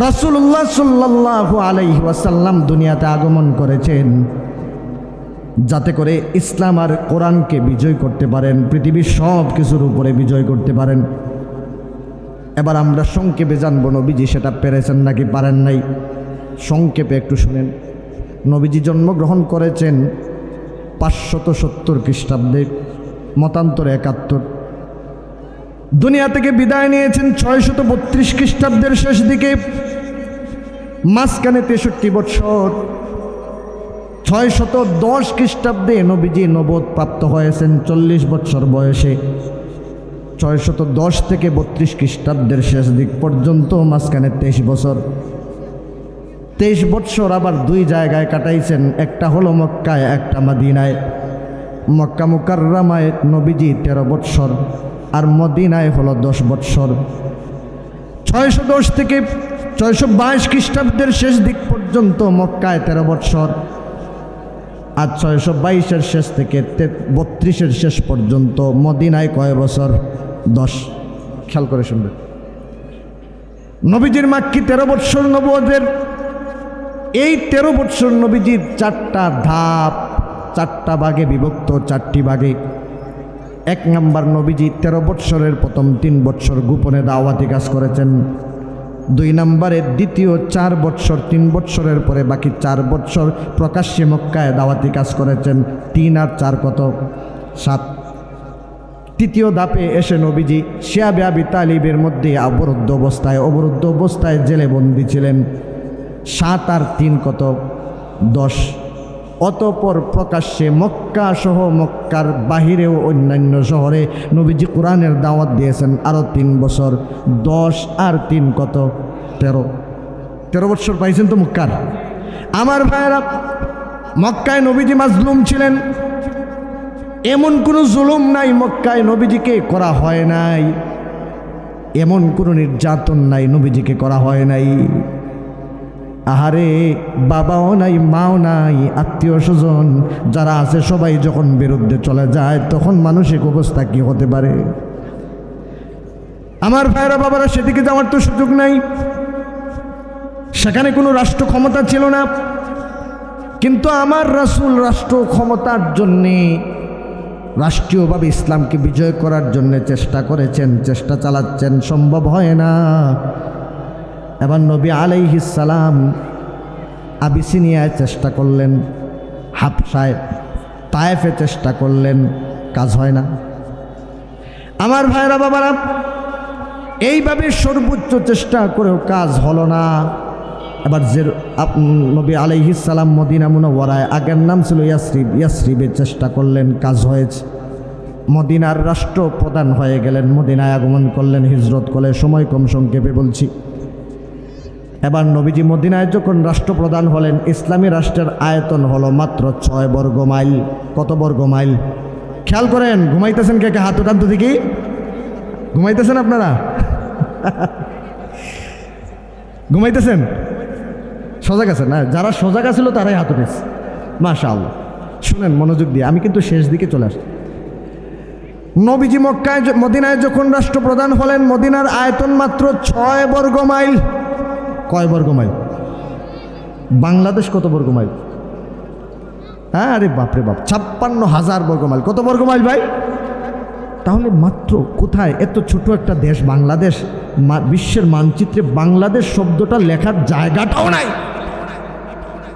রাসুল্লাহ সাল্লাহ আলাইহি ওয়াসাল্লাম দুনিয়াতে আগমন করেছেন। যাতে করে ইসলাম আর কোরআনকে বিজয় করতে পারেন, পৃথিবীর সব কিছুর উপরে বিজয় করতে পারেন। এবার আমরা সংক্ষেপে জানব, নবীজি সেটা পেরেছেন নাকি পারেন নাই? সংক্ষেপে একটু শুনেন। নবীজি জন্মগ্রহণ করেছেন পাঁচশত সত্তর খ্রিস্টাব্দে, মতান্তর একাত্তর। দুনিয়া থেকে বিদায় নিয়েছেন ছয়শত বত্রিশ খ্রিস্টাব্দের শেষ দিকে, মাঝখানে তেষট্টি বৎসর। ছয় শত দশ খ্রিস্টাব্দে নবীজি নবোধ প্রাপ্ত হয়েছেন চল্লিশ বৎসর বয়সে। ছয় শত দশ থেকে বত্রিশ খ্রিস্টাব্দের শেষ দিক পর্যন্ত মাঝখানে তেইশ বছর। তেইশ বৎসর আবার দুই জায়গায় কাটাইছেন, একটা হলো মক্কায়, একটা মাদিনায়। মক্কা মুকাররামায় নবীজি তেরো বৎসর। আর মদিনায় হলো দশ বৎসর। ছয়শো দশ থেকে ছয়শো বাইশ খ্রিস্টাব্দের শেষ দিক পর্যন্ত মক্কায় তেরো বৎসর। আর ছয়শো বাইশের শেষ থেকে বত্রিশের শেষ পর্যন্ত মদিনায় কয় বছর? দশ। খেয়াল করে শুনবে নবীজির মাক্কি তেরো বৎসর নবদের এই তেরো বৎসর নবীজির চারটা ধাপ, চারটা ভাগে বিভক্ত, চারটি ভাগে এক নম্বর নবীজি তেরো বৎসরের প্রথম তিন বৎসর গোপনে দাওয়াতি কাজ করেছেন। দুই নম্বরে দ্বিতীয় চার বৎসর তিন বৎসরের পরে বাকি চার বৎসর প্রকাশ্যে মক্কায় দাওয়াতি কাজ করেছেন। তিন আর চার কত? সাত। তৃতীয় ধাপে এসে নবীজি শিয়াবে আবি তালিবের মধ্যে অবরুদ্ধ অবস্থায় অবরুদ্ধ অবস্থায় জেলে বন্দি ছিলেন। সাত আর তিন কত? দশ। অতপর প্রকাশ্যে মক্কা সহ মক্কার বাহিরেও অন্যান্য শহরে নবীজি কোরআনের দাওয়াত দিয়েছেন আরও তিন বছর, দশ আর তিন কত? তেরো। তেরো বছর পাইছেন তো মক্কার? আমার ভাইয়েরা, মক্কায় নবীজি মাজলুম ছিলেন। এমন কোনো জুলুম নাই মক্কায় নবীজিকে করা হয় নাই। এমন কোনো নির্যাতন নাই নবীজিকে করা হয় নাই। আহারে, বাবাও নাই, মাও নাই, আত্মীয় স্বজন যারা আছে সবাই যখন বিরুদ্ধে চলে যায়, তখন মানসিক অবস্থা কি হতে পারে? আমার ভাইরা বাবারা, সেদিকে যাওয়ার তো সুযোগ নাই। সেখানে কোনো রাষ্ট্র ক্ষমতা ছিল না। কিন্তু আমার রাসুল রাষ্ট্র ক্ষমতার জন্যে, রাষ্ট্রীয়ভাবে ইসলামকে বিজয় করার জন্য চেষ্টা করেছেন, চেষ্টা চালাচ্ছেন, সম্ভব হয় না। এবার নবী আলাইহিসালাম আবিসিনিয়ায় চেষ্টা করলেন, হাফসায় তায়েফে চেষ্টা করলেন, কাজ হয় না। আমার ভাইরা বাবারা, এইভাবে সর্বোচ্চ চেষ্টা করেও কাজ হলো না। এবার যে নবী আলাইহিসালাম মদিনা মুনওয়ারায়, আগের নাম ছিল ইয়াসরিব ইয়াসরিবের চেষ্টা করলেন, কাজ হয়েছে। মদিনার রাষ্ট্রপ্রধান হয়ে গেলেন, মদিনায় আগমন করলেন, হিজরত করলে সময় কম সংক্ষেপে বলছি। এবার নবীজি মদিনায় যখন রাষ্ট্রপ্রধান হলেন, ইসলামী রাষ্ট্রের আয়তন হলো মাত্র ছয় বর্গ মাইল। কত বর্গ মাইল? খেয়াল করেন, ঘুমাইতেছেন কে কে? হাত উঠান তো দেখি। ঘুমাইতেছেন আপনারা? ঘুমাইতেছেন? সজাগ আছেন? না যারা সজাগ আছিল তারাই হাত উঠেছে। মাশা আল্লাহ শুনেন, মনোযোগ দিয়ে। আমি কিন্তু শেষ দিকে চলে আসি নবীজি মক্কায় মদিনায় যখন রাষ্ট্রপ্রধান হলেন, মদিনার আয়তন মাত্র ছয় বর্গ মাইল। কয় বর্গ মাইল? বাংলাদেশ কত বর্গ মাইল? হ্যাঁ আরে বাপরে বাপ, ছাপ্পান্ন হাজার বর্গ মাইল। কত বর্গ মাইল ভাই? তাহলে মাত্র কোথায়? এত ছোট একটা দেশ বাংলাদেশ বিশ্বের মানচিত্রে বাংলাদেশ শব্দটা লেখার জায়গাটাও নাই।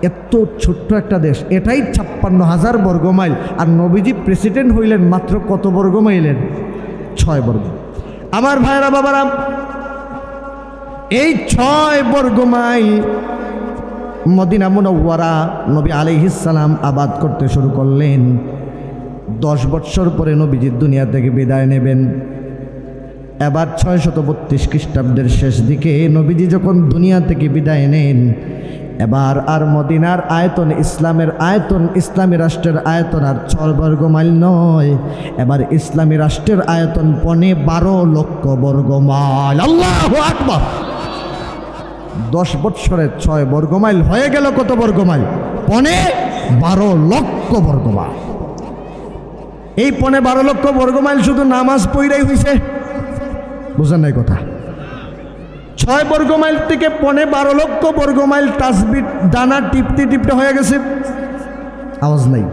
এত ছোট্ট একটা দেশ, এটাই ছাপ্পান্ন হাজার বর্গ মাইল। আর নবীজি প্রেসিডেন্ট হইলেন মাত্র কত বর্গ মাইলেন ছয় বর্গ। আমার ভাইরা বাবারা এই ছয় বর্গ মাইল মদিনা মুনওয়ারা নবী আলাইহিসালাম আবাদ করতে শুরু করলেন। দশ বৎসর পরে নবীজির দুনিয়া থেকে বিদায় নেবেন। এবার ছয় শত বত্রিশ খ্রিস্টাব্দের শেষ দিকে নবীজি যখন দুনিয়া থেকে বিদায় নেন, এবার আর মদিনার আয়তন ইসলামের আয়তন, ইসলামী রাষ্ট্রের আয়তন আর ছয় বর্গ মাইল নয়। এবার ইসলামী রাষ্ট্রের আয়তন পনে বারো লক্ষ বর্গ মাইল আল্লাহ আকবার! দশ বৎসরের ছয় বর্গ মাইল হয়ে গেল কত বর্গ মাইল পনে বারো লক্ষ বর্গ মাইল এই পনে বারো লক্ষ বর্গ মাইল শুধু নামাজ পইরাই হইছে? বুঝেন নাই কথা। ছয় বর্গ মাইল থেকে পনে বারো লক্ষ বর্গ মাইল তাসবির দানা টিপতে টিপতে হয়ে গেছে। আওয়াজ নাই।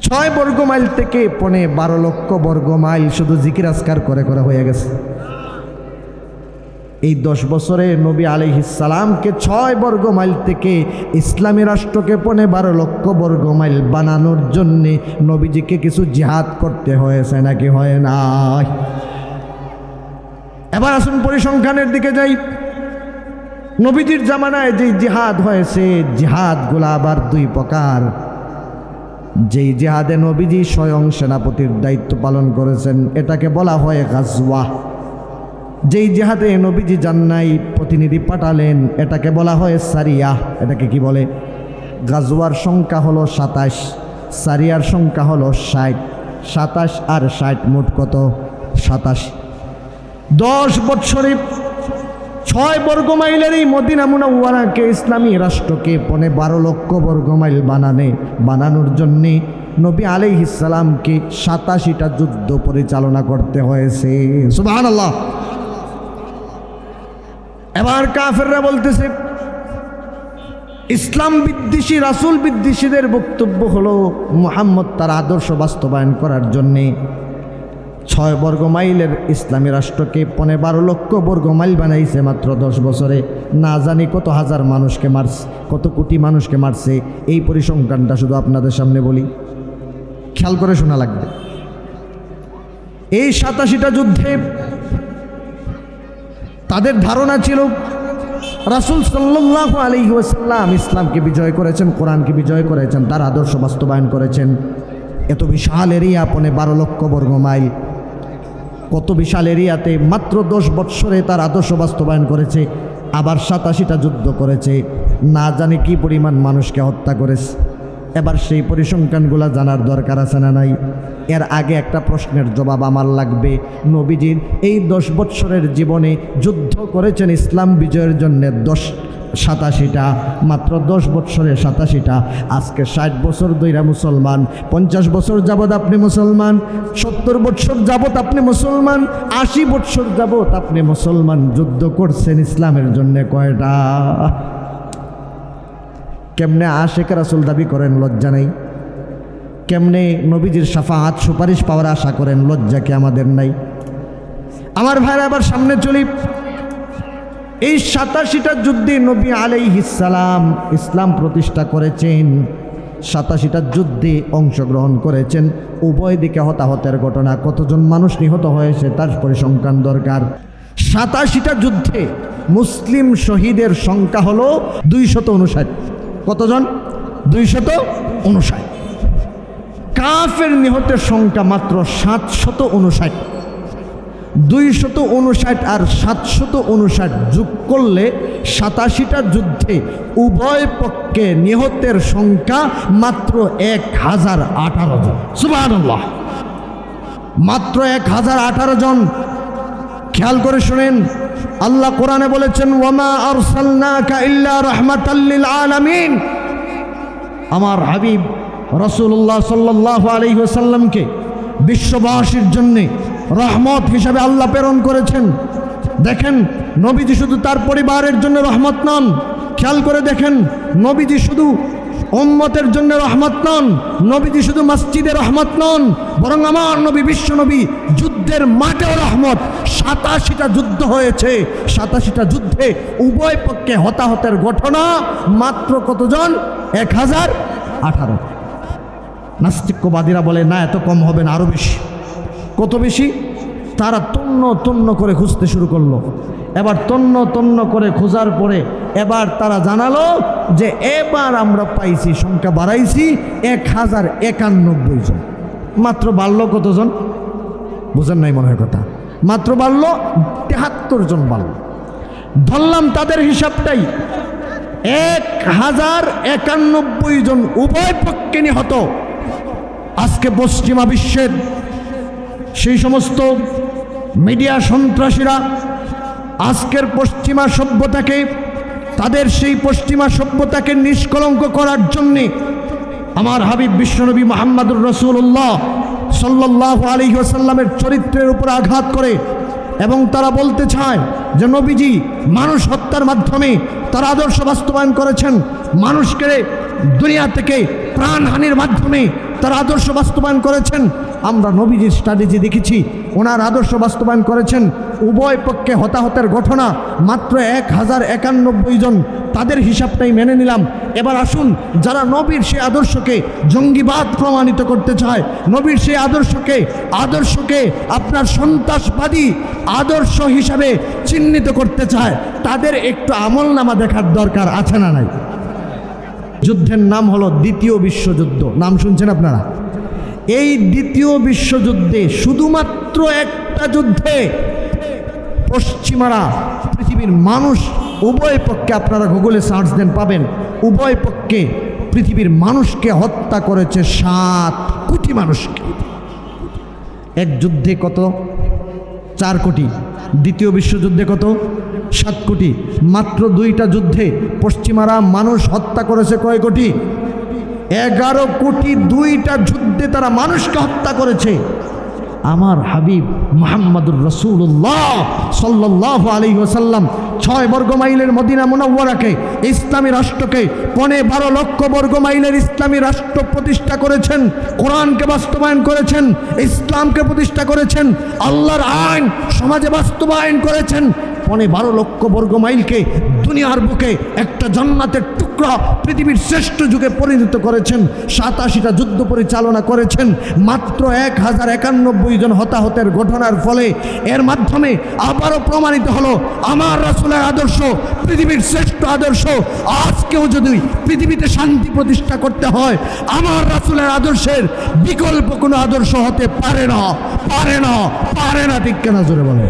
ছয় বর্গ মাইল থেকে পনে বারো লক্ষ বর্গ মাইল শুধু জিকির আসকার করে করে হয়ে গেছে। এই দশ বছরে নবী আলিহিসালামকে ছয় বর্গ মাইল থেকে ইসলামী রাষ্ট্রকে পনে বারো লক্ষ বর্গ মাইল বানানোর জন্যে নবীজিকে কিছু জিহাদ করতে হয়েছে নাকি হয় নাই? এবার আসুন পরিসংখ্যানের দিকে যাই। নবীজির জামানায় যে জিহাদ হয়েছে, জিহাদগুলো আবার দুই প্রকার। যেই জিহাদে নবীজি স্বয়ং সেনাপতির দায়িত্ব পালন করেছেন, এটাকে বলা হয় গাজওয়া। যেই জেহাদে নবীজি জান্নাই প্রতিনিধি পাঠালেন, এটাকে বলা হয় সারিয়া। এটাকে কি বলে? গাজওয়ার সংখ্যা হলো সাতাশ, সারিয়ার সংখ্যা হলো ষাট। সাতাশ আর ষাট মোট কত? সাতাশ। দশ বৎসরে ছয় বর্গ মাইলের এই মদিনা মুনাওয়ারাকে ইসলামী রাষ্ট্রকে পনে বারো লক্ষ বর্গ মাইল বানানে, বানানোর জন্যে নবী আলাইহিসালামকে সাতাশিটা যুদ্ধ পরিচালনা করতে হয়েছে। সুবাহ আল্লাহ এবার কাফেররা বলতেছে, ইসলাম বিদ্বেষী, রাসুল বিদ্বেষীদের বক্তব্য হলো মোহাম্মদ তার আদর্শ বাস্তবায়ন করার জন্যে। ছয় বর্গ মাইলের ইসলামী রাষ্ট্রকে পনে বারো লক্ষ বর্গ মাইল বানাইছে মাত্র দশ বছরে। না জানি কত হাজার মানুষকে মারছে, কত কোটি মানুষকে মারছে, এই পরিসংখ্যানটা শুধু আপনাদের সামনে বলি। খেয়াল করে শোনা লাগবে। এই সাতাশিটা যুদ্ধে তাদের ধারণা ছিল রাসুল সাল্লাহ আলী ওসাল্লাম ইসলামকে বিজয় করেছেন, কোরআনকে বিজয় করেছেন, তার আদর্শ বাস্তবায়ন করেছেন। এত বিশাল এরিয়া, পনে বারো লক্ষ বর্গ মাইল। কত বিশাল এরিয়াতে মাত্র দশ বৎসরে তার আদর্শ বাস্তবায়ন করেছে, আবার সাতাশিটা যুদ্ধ করেছে। না জানে কি পরিমাণ মানুষকে হত্যা করেছে। এবার সেই পরিসংখ্যানগুলো জানার দরকার আছে না নাই? এর আগে একটা প্রশ্নের জবাব আমার লাগবে। নবীজির এই দশ বৎসরের জীবনে যুদ্ধ করেছেন ইসলাম বিজয়ের জন্য দশ সাতাশিটা, মাত্র দশ বৎসরে সাতাশিটা। আজকে ষাট বছর দইরা মুসলমান, পঞ্চাশ বছর যাবৎ আপনি মুসলমান, সত্তর বৎসর যাবৎ আপনি মুসলমান, আশি বৎসর যাবৎ আপনি মুসলমান। যুদ্ধ করছেন ইসলামের জন্য কয়টা? কেমনে আশেখ রাসুল দাবি করেন, লজ্জা নেই? কেমনে নবীজির সাফাহাত সুপারিশ পাওয়ার আশা করেন, লজ্জা কি আমাদের নাই? আমার ভাইরা আবার সামনে চলি। এই সাতাশিটা যুদ্ধে নবী আলাইহিসালাম ইসলাম প্রতিষ্ঠা করেছেন, সাতাশিটা যুদ্ধে অংশগ্রহণ করেছেন। উভয় দিকে হতাহতের ঘটনা, কতজন মানুষ নিহত হয়েছে তার পরিসংখ্যান দরকার। সাতাশিটা যুদ্ধে মুসলিম শহীদের সংখ্যা হলো দুইশত উনষাট কতজন? দুইশত উনষাট। কাফের নিহতের সংখ্যা মাত্র সাতশত উনষাট। দুইশত উনষাট আর সাতশত উনষাট যোগ করলে সাতাশিটা যুদ্ধে উভয় পক্ষে নিহতের সংখ্যা মাত্র এক হাজার আঠারো জন। সুবাহ মাত্র এক হাজার আঠারো জন। খেয়াল করে শুনেন আল্লাহ কোরআনে বলেছেন, ওয়ামা আমার হাবিব রসুল্লাহ সাল্লাহ আলহিহাসাল্লামকে বিশ্ববাসীর জন্যে রহমত হিসাবে আল্লাহ প্রেরণ করেছেন। দেখেন, নবীজি শুধু তার পরিবারের জন্য রহমত নন। খেয়াল করে দেখেন, নবীজি শুধু উম্মতের জন্য রহমত নন, নবীজি শুধু মসজিদে রহমত নন, বরং আমার নবী, বিশ্ব নবী যুদ্ধের মাঠেও রহমত। সাতাশিটা যুদ্ধ হয়েছে, সাতাশিটা যুদ্ধে উভয় পক্ষে হতাহতের ঘটনা মাত্র কতজন? এক হাজার আঠারো। নাস্তিক্যবাদীরা বলে, না, এত কম হবে না আরও বেশি। কত বেশি? তারা তন্ন তন্ন করে খুঁজতে শুরু করল। এবার তন্ন তন্ন করে খোঁজার পরে এবার তারা জানালো যে এবার আমরা পাইছি, সংখ্যা বাড়াইছি এক হাজার একানব্বই জন। মাত্র বাড়লো কতজন? বুঝেন নাই মনে হয় কথা। মাত্র বাড়লো তেহাত্তর জন বাড়লো। ধরলাম তাদের হিসাবটাই। এক হাজার একানব্বই জন উভয় পক্ষে নিহত। আজকে পশ্চিমা বিশ্বের সেই সমস্ত মিডিয়া সন্ত্রাসীরা আজকের পশ্চিমা সভ্যতাকে, তাদের সেই পশ্চিমা সভ্যতাকে নিষ্কলঙ্ক করার জন্যে আমার হাবিব বিশ্বনবী মোহাম্মদুর রসুল্লাহ সাল্লাহ আলী ওসাল্লামের চরিত্রের উপর আঘাত করে এবং তারা বলতে চায় যে নবীজি মানুষ হত্যার মাধ্যমে তার আদর্শ বাস্তবায়ন করেছেন। মানুষকে দুনিয়া থেকে প্রাণহানির মাধ্যমে তার আদর্শ বাস্তবায়ন করেছেন। আমরা নবীজির স্ট্র্যাটেজি দেখেছি, ওনার আদর্শ বাস্তবায়ন করেছেন। উভয় পক্ষে হতাহতের ঘটনা মাত্র এক হাজার একানব্বই জন তাদের হিসাবটাই মেনে নিলাম। এবার আসুন, যারা নবীর সেই আদর্শকে জঙ্গিবাদ প্রমাণিত করতে চায়, নবীর সেই আদর্শকে আদর্শকে আপনার সন্ত্রাসবাদী আদর্শ হিসাবে চিহ্নিত করতে চায়, তাদের একটু আমল নামা দেখার দরকার আছে না নাই? যুদ্ধের নাম হলো দ্বিতীয় বিশ্বযুদ্ধ। নাম শুনছেন আপনারা? এই দ্বিতীয় বিশ্বযুদ্ধে শুধুমাত্র একটা যুদ্ধে পশ্চিমারা, পৃথিবীর মানুষ উভয় পক্ষে আপনারা গুগলে সার্চ দেন পাবেন, উভয় পক্ষে পৃথিবীর মানুষকে হত্যা করেছে সাত কোটি মানুষকে। এক যুদ্ধে কত? চার কোটি। দ্বিতীয় বিশ্বযুদ্ধে কত? সাত কোটি। মাত্র দুইটা যুদ্ধে পশ্চিমারা মানুষ হত্যা করেছে কয় কোটি? এগারো কোটি দুইটা যুদ্ধে তারা মানুষকে হত্যা করেছে। আমার হাবিব মোহাম্মদুর রসুল্লাহ সাল্লাহ আলী ওসাল্লাম ছয় বর্গ মাইলের মদিনা মুনাওয়ারাকে, ইসলামী রাষ্ট্রকে পনে বারো লক্ষ বর্গ মাইলের ইসলামী রাষ্ট্র প্রতিষ্ঠা করেছেন, কোরআনকে বাস্তবায়ন করেছেন, ইসলামকে প্রতিষ্ঠা করেছেন, আল্লাহর আইন, সমাজে বাস্তবায়ন করেছেন পনে বারো লক্ষ বর্গ মাইলকে দুনিয়ার বুকে একটা জান্নাতের টুকরা পৃথিবীর শ্রেষ্ঠ যুগে পরিণত করেছেন। সাতাশিটা যুদ্ধ পরিচালনা করেছেন। মাত্র এক হাজার একানব্বই জন হতাহতের ঘটনার ফলে এর মাধ্যমে আবারও প্রমাণিত হলো, আমার রাসুলের আদর্শ, পৃথিবীর শ্রেষ্ঠ আদর্শ, আজকেও যদি পৃথিবীতে শান্তি প্রতিষ্ঠা করতে হয়, আমার রাসুলের আদর্শের বিকল্প কোনো আদর্শ হতে পারে না পারে না পারে না, ঠিক কেনা জোরে বলে